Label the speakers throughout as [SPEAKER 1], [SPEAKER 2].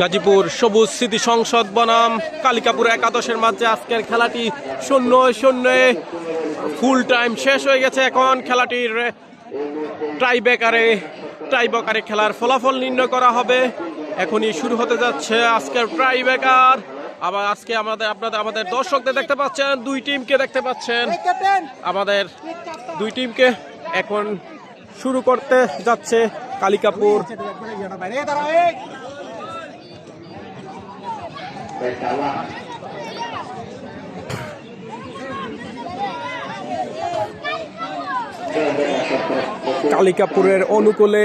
[SPEAKER 1] গাজীপুর সবুজ স্মৃতি সংসদ বনাম কালিকাপুর একাদশের মাঝে আজকের খেলাটি শূন্য শূন্য ফুল টাইম শেষ হয়ে গেছে এখন খেলাটির টাই বেকারে টাই বেকারে খেলার ফলাফল নির্ণয় করা হবে। এখনই শুরু হতে যাচ্ছে আজকের টাই বেকার আবার আজকে আমাদের আপনাদের আমাদের দর্শকদের দেখতে পাচ্ছেন দুই টিমকে দেখতে পাচ্ছেন। আমাদের দুই টিমকে এখন শুরু করতে যাচ্ছে কালিকাপুর। কালিকাপুরের অনুকূলে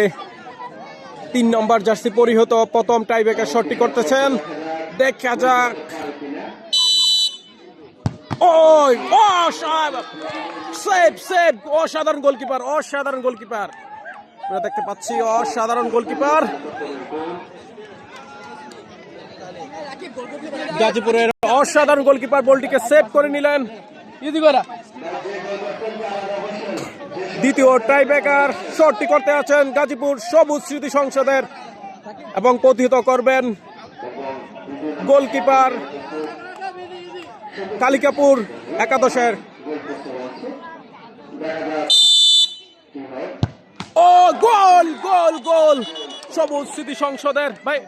[SPEAKER 1] তিন নম্বর জার্সি পরিহত প্রথম টাইব্রেকার শটটি করতেছেন। দেখা যাক। ওই সেভ সেভ। অসাধারণ গোলকিপার অসাধারণ গোলকিপার। আমরা দেখতে পাচ্ছি অসাধারণ গোলকিপার। গাজীপুরের অসাধারণ গোলকিপার বলটিকে সেভ করে নিলেন দ্বিতীয় টাইব্রেকার শটটি করতে আছেন গাজীপুর সবুজ স্মৃতি সংসদের এবং প্রতিহত করবেন গোলকিপার কালিকাপুর একাদশের ও গোল গোল গোল সবুজ স্মৃতি সংসদের ভাই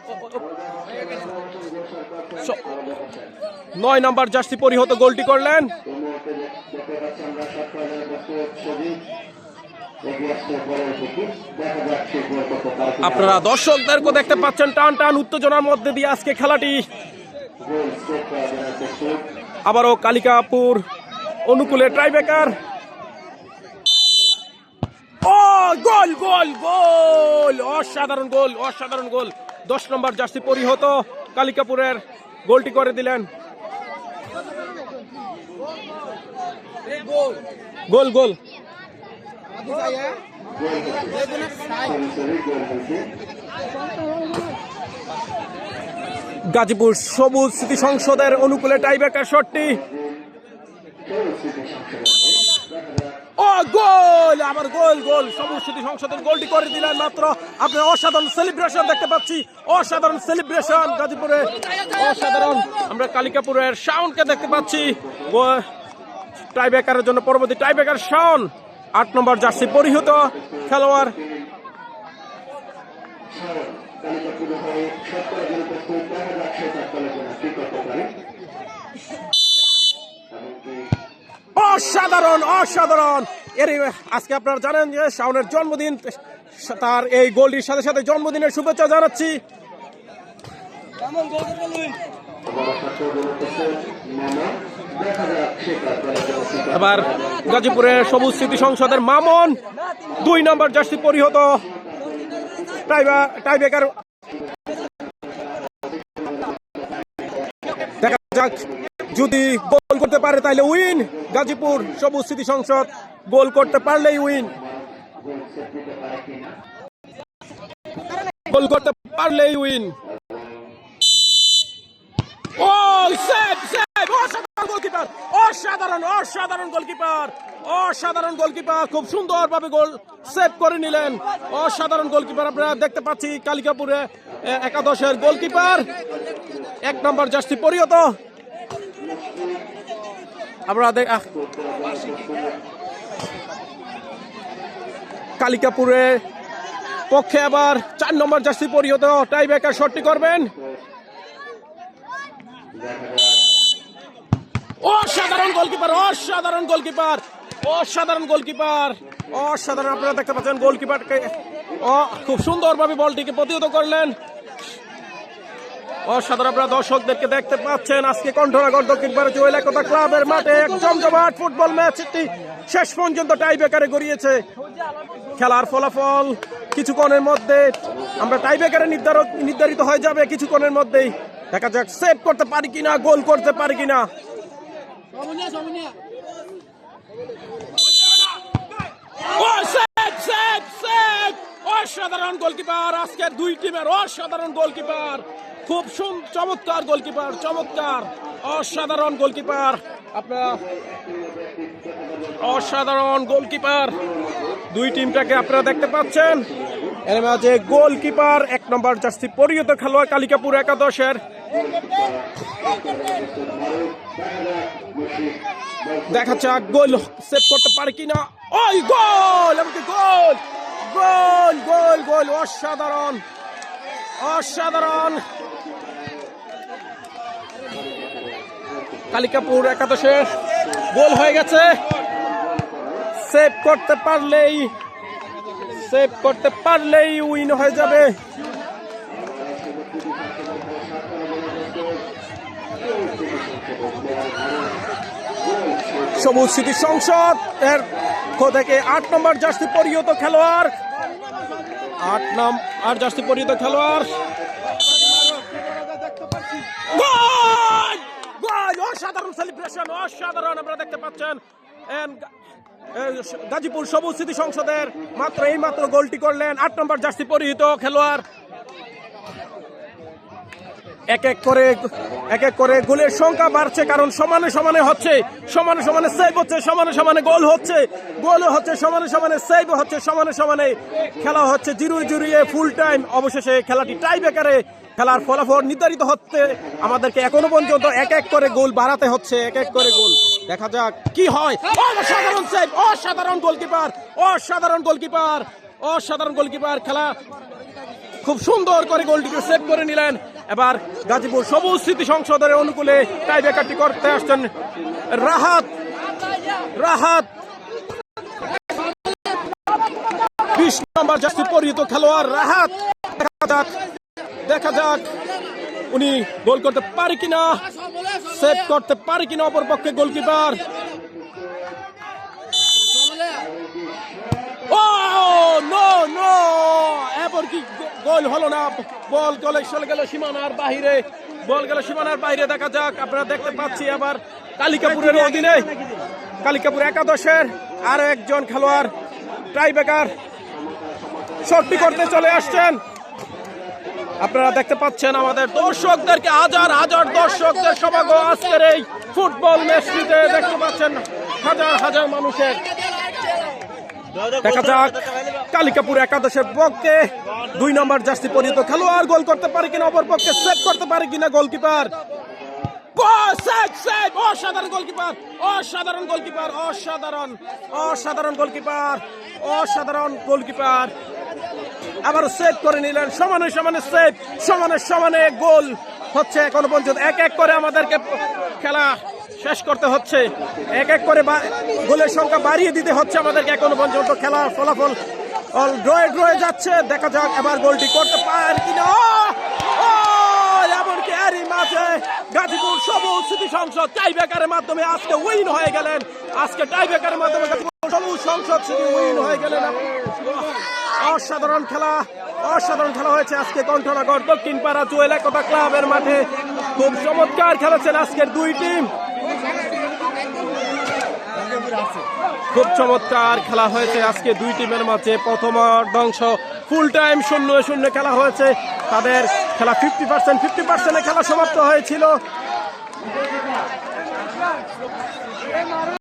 [SPEAKER 1] নয় নম্বর জার্সি পরিহত গোলটি করলেন। আপনারা দর্শকদেরকে দেখতে পাচ্ছেন, টান টান উত্তেজনার মধ্যে দিয়ে আজকে খেলাটি। আবারও কালিকাপুর অনুকূলে ট্রাইবেকার ও, গোল গোল গোল! অসাধারণ গোল অসাধারণ গোল। দশ নম্বর জার্সি পরিহত। কালিকাপুরের গোলটি করে দিলেন। গোল গোল। গাজীপুর সবুজ স্মৃতি সংসদের অনুকূলে টাইব্রেকার শটটি ও, গোল! আবার গোল গোল! স্মৃতি সংসদের গোলটি করে দিলেন মাত্র। আপনার অসাধারণ সেলিব্রেশন দেখতে পাচ্ছি। অসাধারণ সেলিব্রেশন গাজীপুরে। অসাধারণ। আমরা কালিকাপুরের শাওনকে দেখতে পাচ্ছি। টাইব্রেকারের জন্য পরবর্তী টাইব্রেকার শাওন। আট নম্বর জার্সি পরিহিত খেলোয়াড়। অসাধারণ অসাধারণ। এর আজকে আপনারা জানেন যে শাওনের জন্মদিন, তার এই গোলটির সাথে সাথে জন্মদিনের শুভেচ্ছা জানাচ্ছি। এবার গাজীপুরের সবুজ স্মৃতি সংসদের মামন, দুই নম্বর জার্সি পরিহত টাইব্রেকার। দেখা যাক যদি করতে পারে তাহলে উইন। গাজীপুর সবুজ স্মৃতি সংসদ গোল করতে পারলেই উইন। গোল করতে পারলেই উইন। গোলকিপার, অসাধারণ অসাধারণ গোলকিপার অসাধারণ গোলকিপার। খুব গোল সেভ করে নিলেন। অসাধারণ গোলকিপার দেখতে পাচ্ছি কালিকাপুরে একাদশের গোলকিপার। এক নম্বর জার্সি পরিহত আমরা। কালিকাপুরের পক্ষে আবার চার নম্বর জার্সি পরিহত টাই ব্রেকার শটটি করবেন। অসাধারণ গোলকিপার অসাধারণ গোলকিপার অসাধারণ গোলকিপার অসাধারণ আপনারা দেখতে পাচ্ছেন গোলকিপারকে খুব সুন্দরভাবে বলটিকে প্রতিহত করলেন। দর্শকদেরকে দেখতে পাচ্ছেন। আজকে ক্লাবের মাঠে এক জমজমাট ফুটবল শেষ পর্যন্ত গড়িয়েছে। খেলার ফলাফল কিছুক্ষণের মধ্যে আমরা টাই বেকারে নির্ধারিত হয়ে যাবে কিছুক্ষণের মধ্যেই। দেখা যাক সেভ করতে পারি কিনা, গোল করতে পারি কিনা। অসাধারণ গোলকিপার আজকের দুই টিমের অসাধারণ গোলকিপার খুব সুন চমৎকার গোলকিপার, চমৎকার, অসাধারণ গোলকিপার। আপনার অসাধারণ গোলকিপার। দুই টিমটাকে আপনারা দেখতে পাচ্ছেন। এর মাঝে গোলকিপার, এক নম্বর জার্সি পরিহিত খেলোয়াড় কালিকাপুর একাদশের। দেখা যাক গোল, সেভ করতে পারে কিনা? ওই গোল, এমনকি গোল গোল গোল গোল, অসাধারণ অসাধারণ। কালিকাপুর একাদশে গোল হয়ে গেছে। সেভ করতে পারলেই সেভ করতে পারলেই উইন হয়ে যাবে। সবুজ স্মৃতি সংসদ এর থেকে আট নম্বর জার্সি পরিহিত খেলোয়াড়। আট নাম আট জার্সি পরিহিত খেলোয়াড়! অসাধারণ সেলিব্রেশন অসাধারণ আমরা দেখতে পাচ্ছেন। গাজীপুর সবুজ স্মৃতি সংসদের মাত্র এই মাত্র গোলটি করলেন। আট নম্বর জার্সি পরিহিত খেলোয়াড় এক এক করে, এক এক করে গোলের সংখ্যা বাড়ছে, কারণ সমানে সমানে হচ্ছে, সমানে সমানে সেভ হচ্ছে, সমানে সমানে গোল হচ্ছে গোল হচ্ছে, সমানে সমানে সেভ হচ্ছে, সমানে সমানে খেলা হচ্ছে জিরুই জুড়িয়ে ফুল টাইম অবশেষে খেলাটি টাই বেকারে খেলার ফলাফল নির্ধারিত হচ্ছে। আমাদেরকে এখনও পর্যন্ত এক এক করে গোল বাড়াতে হচ্ছে, এক এক করে গোল দেখা যাক কি হয়। অসাধারণ সেভ অসাধারণ গোলকিপার অসাধারণ গোলকিপার অসাধারণ গোলকিপার খেলা। খুব সুন্দর করে গোলটিকে সেভ করে নিলেন। এবার গাজীপুর সবুজ স্মৃতি সংসদের অনুকূলে টাই ব্রেকারটি করতে আসছেন রাহাত। রাহাত। বিশ নম্বর জার্সি পরিহিত খেলোয়াড় রাহাত। দেখা যাক দেখা যাক উনি গোল করতে পারে কিনা। সেভ করতে পারে কিনা অপর পক্ষে গোলকিপার ও নো নো এমনকি গো- গোল হলো না? বল গলে চলে গেল সীমানার বাহিরে। বল গেল সীমানার বাইরে দেখা যাক। আপনারা দেখতে পাচ্ছি আবার কালিকাপুরের অধীনে। কালিকাপুর একাদশের আরও একজন খেলোয়াড় টাইবেকার শটটি করতে চলে আসছেন। আপনারা দেখতে পাচ্ছেন আমাদের দর্শকদেরকে, হাজার হাজার দর্শকদের সমাগম আজকের এই ফুটবল ম্যাচটিতে। দেখতে পাচ্ছেন হাজার হাজার মানুষের দেখা যাক। কালিকাপুর একাদশের পক্ষে দুই নম্বর জার্সি পরিহিত খেলোয়াড় গোল করতে পারে কিনা, অপর পক্ষে সেভ করতে পারে কিনা গোলকিপার। অসাধারণ গোলকিপার অসাধারণ গোলকিপার, অসাধারণ অসাধারণ গোলকিপার অসাধারণ গোলকিপার। আবার সেভ করে নিলেন, সমানে সমানে সেভ, সমানে সমানে গোল হচ্ছে এখনও পর্যন্ত। এক এক করে আমাদেরকে খেলা শেষ করতে হচ্ছে। এক এক করে গোলের সংখ্যা বাড়িয়ে দিতে হচ্ছে আমাদেরকে। এখনও পর্যন্ত খেলার ফলাফল ড্রয়ে ড্রয়ে যাচ্ছে। দেখা যাক এবার গোলটি করতে পারে কিনা। সংসদ মাধ্যমে আজকে হয়ে গেলেন। আজকে মাধ্যমে সবুজ হয়ে গেলেন। অসাধারণ খেলা অসাধারণ খেলা হয়েছে আজকে কণ্ঠনগর দক্ষিণ পাড়া জুয়েল একতা ক্লাবের মাঠে। খুব চমৎকার খেলেছেন আজকের দুই টিম খুব চমৎকার খেলা হয়েছে আজকে দুই টিমের মাঝে। প্রথম অর্ধাংশ ফুল টাইম শূন্য শূন্য খেলা হয়েছে। তাদের খেলা ফিফটি পার্সেন্ট ফিফটি পার্সেন্টে খেলা সমাপ্ত হয়েছিল।